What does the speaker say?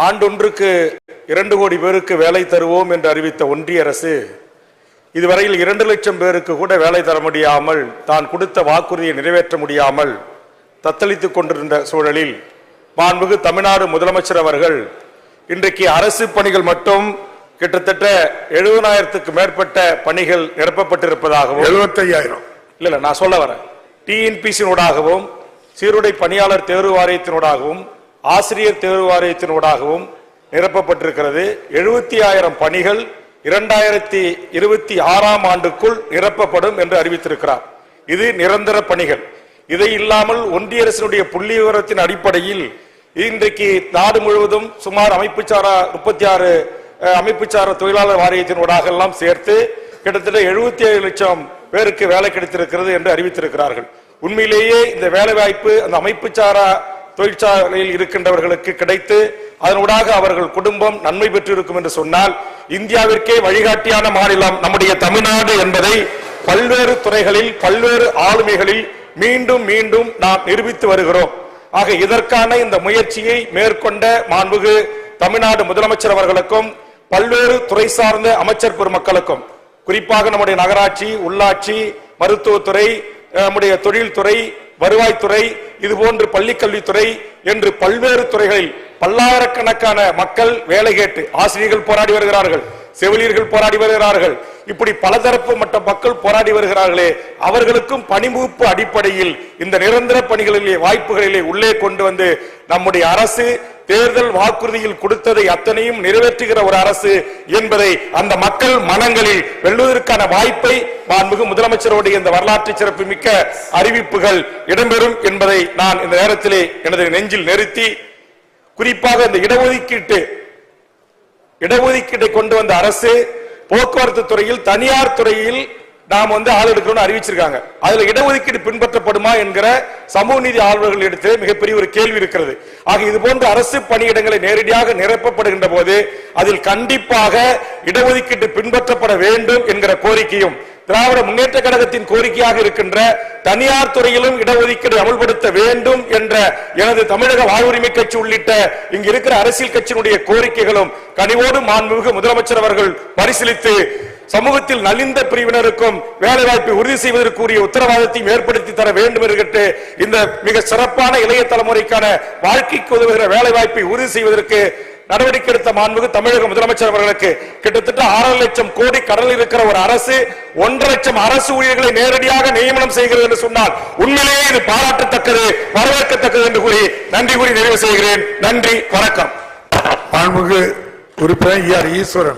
ஆண்டொன்றுக்கு இரண்டு கோடி பேருக்கு வேலை தருவோம் என்று அறிவித்த ஒன்றிய அரசு இதுவரையில் இரண்டு லட்சம் பேருக்கு கூட வேலை தர முடியாமல் தான் கொடுத்த வாக்குறுதியை நிறைவேற்ற முடியாமல் தத்தளித்துக் கொண்டிருந்த சூழலில் மாண்புமிகு தமிழ்நாடு முதலமைச்சர் அவர்கள் இன்றைக்கு அரசு பணிகள் மட்டும் கிட்டத்தட்ட எழுபதாயிரத்துக்கு மேற்பட்ட பணிகள் நிரப்பப்பட்டிருப்பதாகவும் எழுபத்தையாயிரம். இல்ல இல்ல நான் சொல்ல வரேன். டிஎன்பிசினூடாகவும் சீருடை பணியாளர் தேர்வு வாரியத்தினூடாகவும் ஆசிரியர் தேர்வு வாரியத்தினூடாகவும் நிரப்பப்பட்டிருக்கிறது. எழுபத்தி ஆயிரம் பணிகள் இரண்டாயிரத்தி இருபத்தி ஆறாம் ஆண்டுக்குள் நிரப்பப்படும் என்று அறிவித்திருக்கிறார். இது நிரந்தர பணிகள். இதை இல்லாமல் ஒன்றிய அரசினுடைய புள்ளி விவரத்தின் அடிப்படையில் இன்றைக்கு நாடு முழுவதும் சுமார் அமைப்புச்சாரா முப்பத்தி ஆறு அமைப்புச்சாரா தொழிலாளர் வாரியத்தினூடாக எல்லாம் சேர்த்து கிட்டத்தட்ட எழுபத்தி ஏழு லட்சம் பேருக்கு வேலை கிடைத்திருக்கிறது என்று அறிவித்திருக்கிறார்கள். உண்மையிலேயே இந்த வேலை வாய்ப்பு அந்த அமைப்புச்சாரா தொழிற்சாலையில் இருக்கின்றவர்களுக்கு கிடைத்து அதனூடாக அவர்கள் குடும்பம் நன்மை பெற்றிருக்கும் என்று சொன்னால் இந்தியாவிற்கே வழிகாட்டியான மாநிலம் நம்முடைய தமிழ்நாடு என்பதை பல்வேறு துறைகளில் பல்வேறு ஆளுமைகளில் மீண்டும் மீண்டும் நாம் நிரூபித்து வருகிறோம். ஆக இதற்கான இந்த முயற்சியை மேற்கொண்ட மாண்புகு தமிழ்நாடு முதலமைச்சர் அவர்களுக்கும் பல்வேறு துறை சார்ந்த அமைச்சர் பெருமக்களுக்கும் குறிப்பாக நம்முடைய நகராட்சி உள்ளாட்சி மருத்துவத்துறை நம்முடைய தொழில்துறை வருவாய்த்துறை இது போன்று பள்ளிக்கல்வித்துறை என்று பல்வேறு துறைகளில் பல்லாயிரக்கணக்கான மக்கள் வேலை கேட்டு ஆசிரியர்கள் போராடி வருகிறார்கள் செவிலியர்கள் போராடி வருகிறார்கள். இப்படி பலதரப்பு மற்ற மக்கள் போராடி வருகிறார்களே அவர்களுக்கும் பணிமுகப்பு அடிப்படையில் இந்த நிரந்தர பணிகளிலே வாய்ப்புகளிலே உள்ளே கொண்டு வந்து நம்முடைய அரசு தேர்தல் வாக்குறுதியில் கொடுத்ததை அத்தனையும் நிறைவேற்றுகிற ஒரு அரசு என்பதை அந்த மக்கள் மனங்களில் வெல்வதற்கான வாய்ப்பை மாண்புகு முதலமைச்சருடைய இந்த வரலாற்று சிறப்பு மிக்க அறிவிப்புகள் இடம்பெறும் என்பதை நான் இந்த நேரத்திலே எனது நெஞ்சில் நிறுத்தி குறிப்பாக இந்த இடஒதுக்கீட்டு இடஒதுக்கீட்டை கொண்டு வந்த அரசு போக்குவரத்து துறையில் தனியார் துறையில் நாம் வந்து ஆள் எடுக்கணும்னு அறிவிச்சிருக்காங்க. அதுல இடஒதுக்கீடு பின்பற்றப்படுமா என்கிற சமூக நீதி ஆர்வலர்கள் இடத்திலே மிகப்பெரிய ஒரு கேள்வி இருக்கிறது. ஆக இது போன்ற அரசு பணியிடங்களை நேரடியாக நிரப்பப்படுகின்ற போது அதில் கண்டிப்பாக இடஒதுக்கீடு பின்பற்றப்பட வேண்டும் என்கிற கோரிக்கையும் திராவிட முன்னேற்ற கழகத்தின் கோரிக்கையாக இருக்கின்ற தனியார் துறையிலும் இடஒதுக்கீடு அமல்படுத்த வேண்டும் என்ற எனது தமிழக வாழ்வுரிமை கட்சி உள்ளிட்ட இங்கு இருக்கிற அரசியல் கட்சியினுடைய கோரிக்கைகளும் கனிவோடு மாண்புமிகு முதலமைச்சர் அவர்கள் பரிசீலித்து சமூகத்தில் நலிந்த பிரிவினருக்கும் வேலை வாய்ப்பை உறுதி செய்வதற்குரிய உத்தரவாதத்தையும் ஏற்படுத்தி தர வேண்டும் என்று இந்த மிக சிறப்பான இளைய தலைமுறைக்கான வாழ்க்கைக்கு உதவுகிற வேலை வாய்ப்பை உறுதி செய்வதற்கு நடவடிக்கை எடுத்த மாண்புக்கு தமிழக முதலமைச்சர் அவர்களுக்கு கிட்டத்தட்ட ஆறு லட்சம் கோடி கடலில் இருக்கிற ஒரு அரசு ஒன்றரை லட்சம் அரசு ஊழியர்களை நேரடியாக நியமனம் செய்கிறது என்று சொன்னால் உண்மையிலேயே இது பாராட்டத்தக்கது வரவேற்கத்தக்கது என்று கூறி நன்றி கூறி நிறைவு செய்கிறேன். நன்றி வணக்கம். மாண்புக்கு உறுப்பினர் ஈஸ்வரன்.